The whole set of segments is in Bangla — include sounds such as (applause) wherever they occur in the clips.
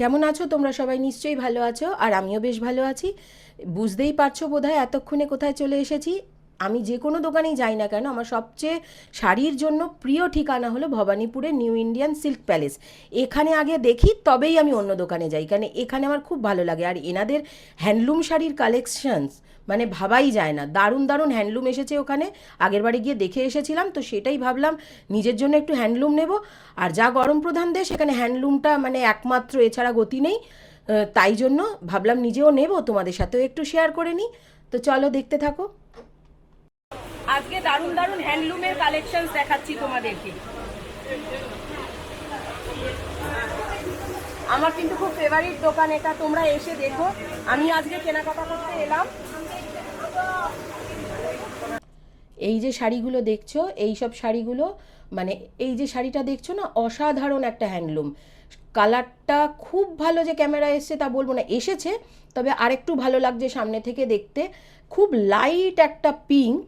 কেমন আছো? তোমরা সবাই নিশ্চয়ই ভালো আছো, আর আমিও বেশ ভালো আছি। বুঝতেই পারছ বোধহয় এতক্ষণে কোথায় চলে এসেছি। আমি যে কোনো দোকানেই যাই না কেন, আমার সবচেয়ে শাড়ির জন্য প্রিয় ঠিকানা হলো ভবানীপুরের নিউ ইন্ডিয়ান সিল্ক প্যালেস। এখানে আগে দেখি, তবেই আমি অন্য দোকানে যাই কারণ এখানে আমার খুব ভালো লাগে। আর এনাদের হ্যান্ডলুম শাড়ির কালেকশনস মানে ভাবাই যায় না। দারুণ দারুণ হ্যান্ডলুম এসেছে ওখানে। আগের বারে গিয়ে দেখে এসেছিলাম, তো সেটাই ভাবলাম, নিজের জন্য একটু হ্যান্ডলুম নেব। আর যা গরম প্রধান দেশ, এখানে হ্যান্ডলুমটা মানে একমাত্র, এছাড়া গতি নেই। তাই জন্য ভাবলাম নিজেও নেব, তোমাদের সাথেও একটু শেয়ার করে নিই। তো চলো দেখতে থাকো। আজকে দারুণ দারুণ হ্যান্ডলুমের কালেকশন দেখাচ্ছি তোমাদেরকে। আমার কিন্তু খুব ফেভারিট দোকান এটা, তোমরা এসে দেখো। আমি আজকে কেনাকাটা করতে এলাম। এই যে শাড়িগুলো দেখছ, এই সব শাড়িগুলো মানে এই যে শাড়িটা দেখছ না, অসাধারণ একটা হ্যান্ডলুম। কালারটা খুব ভালো যে ক্যামেরা এসছে তা বলব না, এসেছে, তবে আরেকটু ভালো লাগছে সামনে থেকে দেখতে। খুব লাইট একটা পিঙ্ক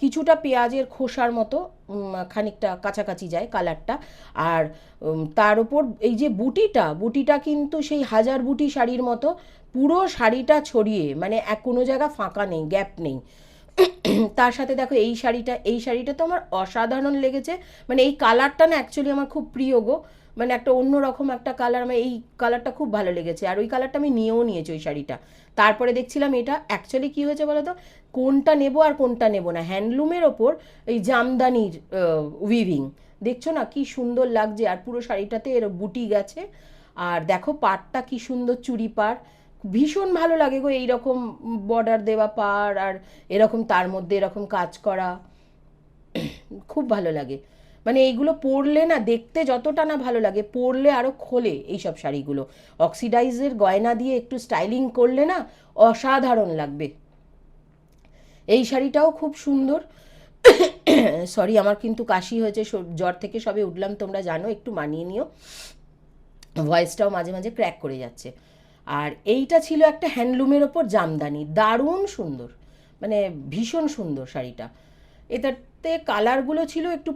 কিছুটা পেঁয়াজের খোসার মতো খানিকটা কাছাকাছি যায় কালারটা। আর তার উপর এই যে বুটিটা বুটিটা কিন্তু সেই হাজার বুটি শাড়ির মতো পুরো শাড়িটা ছড়িয়ে মানে এক কোনো জায়গা ফাঁকা নেই, গ্যাপ নেই। (clears throat) তার সাথে দেখো এই শাড়িটা এই শাড়িটা তো আমার অসাধারণ লেগেছে। মানে এই কালারটা না অ্যাকচুয়ালি আমার খুব প্রিয় গো। মানে একটা অন্যরকম একটা কালার আমার এই কালারটা খুব ভালো লেগেছে। আর ওই কালারটা আমি নিয়েও নিয়েছি ওই শাড়িটা। তারপরে দেখছিলাম এটা অ্যাকচুয়ালি কী হয়েছে বলো তো কোনটা নেব আর কোনটা নেব না। হ্যান্ডলুমের ওপর এই জামদানির উইভিং দেখছ না কি সুন্দর লাগছে? আর পুরো শাড়িটাতে এর বুটি গেছে। আর দেখো পাড়টা কি সুন্দর চুড়ি পাড়। ভীষণ ভালো লাগে গো এইরকম বর্ডার দেওয়া পাড়। আর এরকম তার মধ্যে এরকম কাজ করা। খুব ভালো লাগে। মানে এইগুলো পরলে না দেখতে যতটা না ভালো লাগে, পরলে আরও খোলে এইসব শাড়িগুলো। অক্সিডাইজের গয়না দিয়ে একটু স্টাইলিং করলে না অসাধারণ লাগবে। এই শাড়িটাও খুব সুন্দর। সরি, আমার কিন্তু কাশি হয়েছে জ্বর থেকে সবে উঠলাম, তোমরা জানো, একটু মানিয়ে নিও। ভয়েসটাও মাঝে মাঝে ক্র্যাক করে যাচ্ছে। আর এইটা ছিল একটা হ্যান্ডলুমের ওপর জামদানি, দারুণ সুন্দর মানে ভীষণ সুন্দর শাড়িটা। এটাতে কালারগুলো ছিল একটু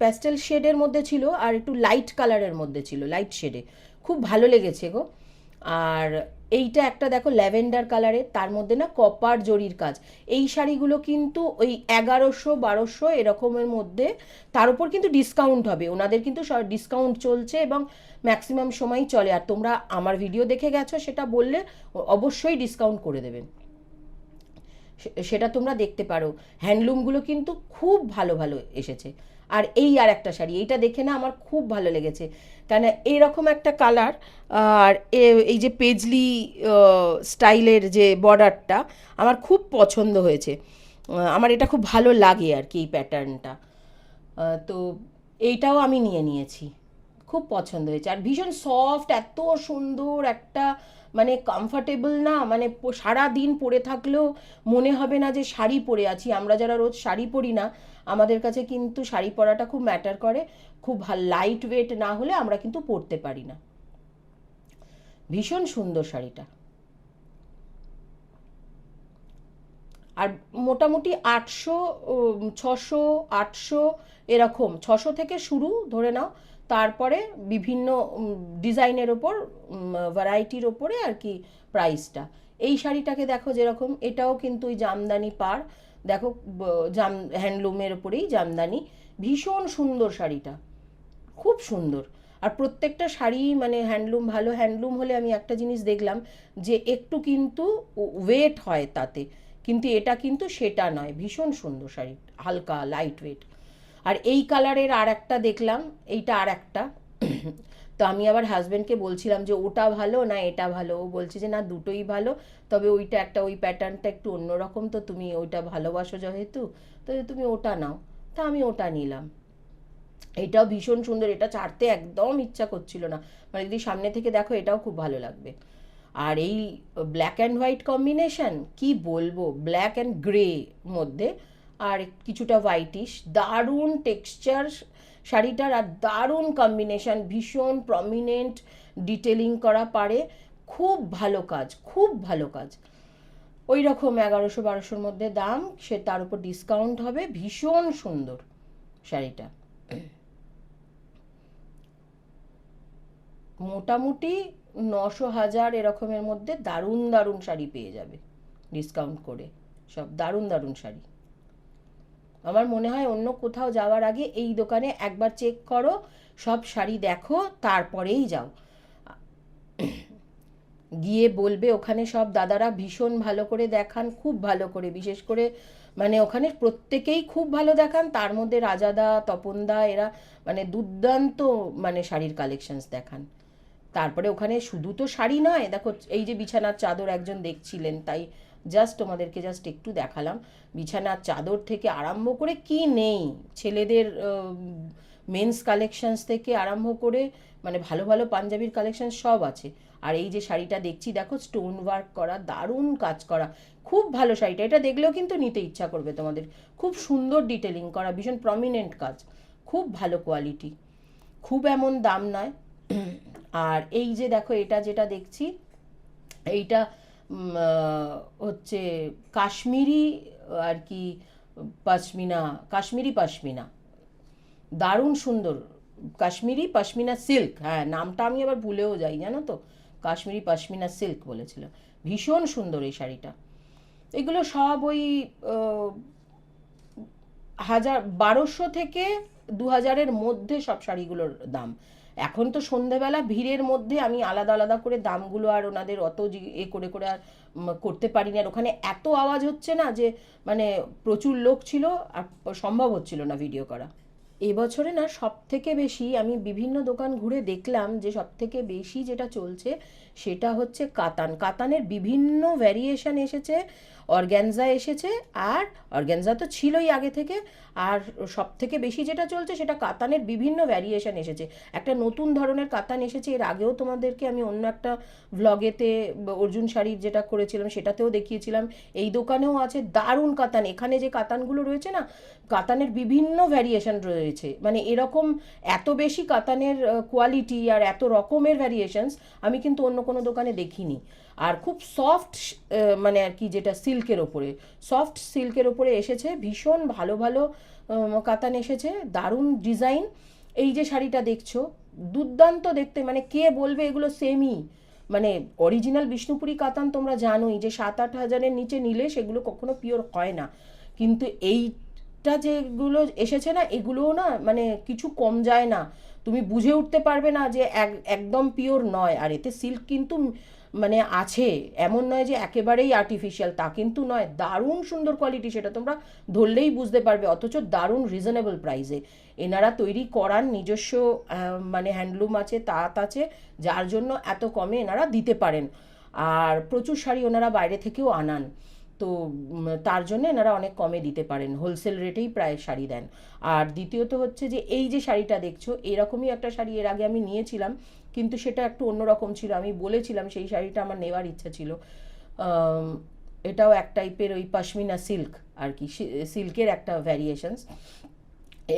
প্যাস্টেল শেডের মধ্যে ছিল আর একটু লাইট কালারের মধ্যে ছিল লাইট শেডে খুব ভালো লেগেছে গো। আর এইটা একটা দেখো ল্যাভেন্ডার কালারের তার মধ্যে না কপার জরির কাজ। এই শাড়িগুলো কিন্তু ওই এগারোশো, বারোশো এরকমের মধ্যে তার উপর কিন্তু ডিসকাউন্ট হবে। ওনাদের কিন্তু ডিসকাউন্ট চলছে এবং ম্যাক্সিমাম সময়ই চলে। আর তোমরা আমার ভিডিও দেখে গেছো, সেটা বললে অবশ্যই ডিসকাউন্ট করে দেবেন। সেটা তোমরা দেখতে পারো। হ্যান্ডলুমগুলো কিন্তু খুব ভালো ভালো এসেছে। আর এই আর একটা শাড়ি, এইটা দেখে না আমার খুব ভালো লেগেছে। কেন এইরকম একটা কালার, আর এই যে পেজলি স্টাইলের যে বর্ডারটা আমার খুব পছন্দ হয়েছে। আমার এটা খুব ভালো লাগে আর কি এই প্যাটার্নটা। তো এইটাও আমি নিয়ে নিয়েছি। খুব পছন্দ হয়েছে। আর ভীষণ সফট, এত সুন্দর একটা মানে কমফর্টেবল না মানে সারা দিন পরে থাকলেও মনে হবে না যে শাড়ি পরে আছি। আমরা যারা রোজ শাড়ি পরি না, আমাদের কাছে কিন্তু শাড়ি পরাটা খুব ম্যাটার করে। খুব লাইট ওয়েট না হলে আমরা কিন্তু পরতে পারি না। ভীষণ সুন্দর শাড়িটা। আর মোটামুটি আটশো ছশো, আটশো এরকম, ছশো থেকে শুরু ধরে নাও। তারপরে বিভিন্ন ডিজাইনের ওপর ভ্যারাইটির ওপরে আর কি প্রাইসটা এই শাড়িটাকে দেখো যেরকম, এটাও কিন্তু ওই জামদানি পার দেখো জাম হ্যান্ডলুমের ওপরেই জামদানি। ভীষণ সুন্দর শাড়িটা। খুব সুন্দর। আর প্রত্যেকটা শাড়ি মানে হ্যান্ডলুম ভালো হ্যান্ডলুম হলে আমি একটা জিনিস দেখলাম যে একটু কিন্তু ওয়েট হয় তাতে। কিন্তু এটা কিন্তু সেটা নয়। ভীষণ সুন্দর শাড়ি, হালকা লাইট ওয়েট আর এই কালারের আর একটা দেখলাম, এইটা আর একটা তো আমি আবার হাজব্যান্ডকে বলছিলাম যে, ওটা ভালো না এটা ভালো? ও বলছে যে, না, দুটোই ভালো। তবে ওইটা একটা, ওই প্যাটার্নটা একটু অন্যরকম। তো তুমি ওইটা ভালোবাসো যেহেতু, তো তুমি ওটা নাও। তা আমি ওটা নিলাম। এটাও ভীষণ সুন্দর। এটা ছাড়তে একদম ইচ্ছা করছিল না। মানে যদি সামনে থেকে দেখো, এটাও খুব ভালো লাগবে। আর এই ব্ল্যাক অ্যান্ড হোয়াইট কম্বিনেশন কি বলব? ব্ল্যাক অ্যান্ড গ্রে মধ্যে আর কিছুটা হোয়াইটিশ দারুণ টেক্সচার শাড়িটার আর দারুণ কম্বিনেশন ভীষণ প্রমিনেন্ট ডিটেলিং করা পারে। খুব ভালো কাজ, খুব ভালো কাজ। ওই রকম এগারোশো বারোশোর মধ্যে দাম, সে তার উপর ডিসকাউন্ট হবে। ভীষণ সুন্দর শাড়িটা। মোটামুটি নশো হাজার এরকমের মধ্যে দারুণ দারুণ শাড়ি পেয়ে যাবে। ডিসকাউন্ট করে। সব দারুণ দারুণ শাড়ি। আমার মনে হয় অন্য কোথাও যাওয়ার আগে এই দোকানে একবার চেক করো, সব শাড়ি দেখো, তারপরেই যাও। গিয়ে বলবে ওখানে সব দাদারা ভীষণ ভালো করে দেখান, খুব ভালো করে, বিশেষ করে মানে ওখানে প্রত্যেকেই খুব ভালো দেখান, তার মধ্যে রাজাদা, তপনদা, এরা মানে দুর্দান্ত মানে শাড়ির কালেকশনস দেখান। তারপরে ওখানে শুধু তো শাড়ি নয়, দেখো এই যে বিছানার চাদর একজন দেখছিলেন, তাই জাস্ট তোমাদেরকে জাস্ট একটু দেখালাম। বিছানার চাদর থেকে আরম্ভ করে কি নেই? ছেলেদের মেন্স কালেকশনস থেকে আরম্ভ করে মানে ভালো ভালো পাঞ্জাবির কালেকশন সব আছে। আর এই যে শাড়িটা দেখছি, দেখো স্টোন ওয়ার্ক করা, দারুণ কাজ করা। খুব ভালো শাড়িটা। এটা দেখলেও কিন্তু নিতে ইচ্ছা করবে তোমাদের। খুব সুন্দর ডিটেলিং করা, ভীষণ প্রমিনেন্ট কাজ। খুব ভালো কোয়ালিটি খুব এমন দাম নয়। আর এই যে দেখো, এটা যেটা দেখছি, এইটা হচ্ছে কাশ্মীরি আর কি পশমিনা, কাশ্মীরি পশমিনা। দারুণ সুন্দর। কাশ্মীরি পশমিনা সিল্ক। হ্যাঁ নামটা আমি আবার ভুলেও যাই, জানো তো? কাশ্মীরি পশমিনা সিল্ক বলেছিল। ভীষণ সুন্দর এই শাড়িটা। এগুলো সব ওই হাজার, বারোশো থেকে দু হাজারের মধ্যে সব শাড়িগুলোর দাম। এখন তো সন্ধেবেলা ভিড়ের মধ্যে আমি আলাদা আলাদা করে দামগুলো আর ওনাদের অত এ করে করে আর করতে পারিনি। আর ওখানে এত আওয়াজ হচ্ছে না যে মানে প্রচুর লোক ছিল আর সম্ভব হচ্ছিল না ভিডিও করা। এবছরে না সব থেকে বেশি আমি বিভিন্ন দোকান ঘুরে দেখলাম যে সব থেকে বেশি যেটা চলছে সেটা হচ্ছে কাতান। কাতানের বিভিন্ন ভ্যারিয়েশন এসেছে, অর্গ্যানজা এসেছে আর অর্গ্যানজা তো ছিলই আগে থেকে। আর সব থেকে বেশি যেটা চলছে সেটা কাতানের বিভিন্ন ভ্যারিয়েশন এসেছে। একটা নতুন ধরনের কাতান এসেছে, এর আগেও তোমাদেরকে আমি অন্য একটা ভ্লগেতে অর্জুন শাড়ির যেটা করেছিলাম সেটাতেও দেখিয়েছিলাম। এই দোকানেও আছে দারুণ কাতান। এখানে যে কাতানগুলো রয়েছে না, কাতানের বিভিন্ন ভ্যারিয়েশন রয়েছে। মানে এরকম এত বেশি কাতানের কোয়ালিটি আর এত রকমের ভ্যারিয়েশনস আমি কিন্তু অন্য কোনো দোকানে দেখিনি। আর খুব সফট মানে আর কি যেটা সিল্কের ওপরে। সফট সিল্কের ওপরে এসেছে, ভীষণ ভালো ভালো কাতান এসেছে, দারুণ ডিজাইন এই যে শাড়িটা দেখছ, দুর্দান্ত দেখতে মানে কে বলবে এগুলো সেমই মানে অরিজিনাল বিষ্ণুপুরি কাতান তোমরা জানোই যে সাত আট হাজারের নিচে নিলে সেগুলো কখনো পিওর হয় না। কিন্তু এইটা যেগুলো এসেছে না, এগুলোও না মানে কিছু কম যায় না। তুমি বুঝে উঠতে পারবে না যে এক- একদম পিওর নয়। আর এতে সিল্ক কিন্তু মানে আছে, এমন নয় যে একেবারেই আর্টিফিশিয়াল তা কিন্তু নয়। দারুণ সুন্দর কোয়ালিটি সেটা তোমরা ধরলেই বুঝতে পারবে, অথচ দারুণ রিজনেবল প্রাইসে এনারা তৈরি করার নিজস্ব মানে হ্যান্ডলুম আছে, তাঁত আছে, যার জন্য এত কমে এনারা দিতে পারেন। আর প্রচুর শাড়ি ওনারা বাইরে থেকেও আনান। তো তার জন্য এনারা অনেক কমে দিতে পারেন হোলসেল রেটেই প্রায় শাড়ি দেন। আর দ্বিতীয়ত হচ্ছে যে, এই যে শাড়িটা দেখছ, এরকমই একটা শাড়ি এর আগে আমি নিয়েছিলাম। কিন্তু সেটা একটু অন্যরকম ছিল। আমি বলেছিলাম সেই শাড়িটা আমার নেওয়ার ইচ্ছা ছিল। এটাও এক টাইপের ওই পাশমিনা সিল্ক আর কি সিল্কের একটা ভ্যারিয়েশনস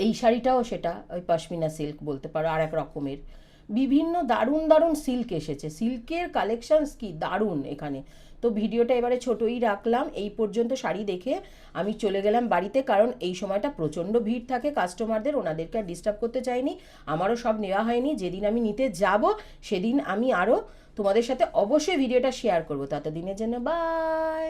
এই শাড়িটাও সেটা, ওই পাশমিনা সিল্ক বলতে পারো আর এক রকমের। বিভিন্ন দারুণ দারুণ সিল্ক এসেছে। সিল্কের কালেকশানস কি দারুণ এখানে। তো ভিডিওটা এবারে ছোটই রাখলাম, এই পর্যন্ত শাড়ি দেখে আমি চলে গেলাম বাড়িতে, কারণ এই সময়টা প্রচণ্ড ভিড় থাকে কাস্টমারদের ওনাদেরকে আর ডিস্টার্ব করতে চাইনি, আমারও সব নেওয়া হয়নি, যেদিন আমি নিতে যাব, সেদিন আমি আরও তোমাদের সাথে অবশ্যই ভিডিওটা শেয়ার করব, ততদিনের জন্য বাই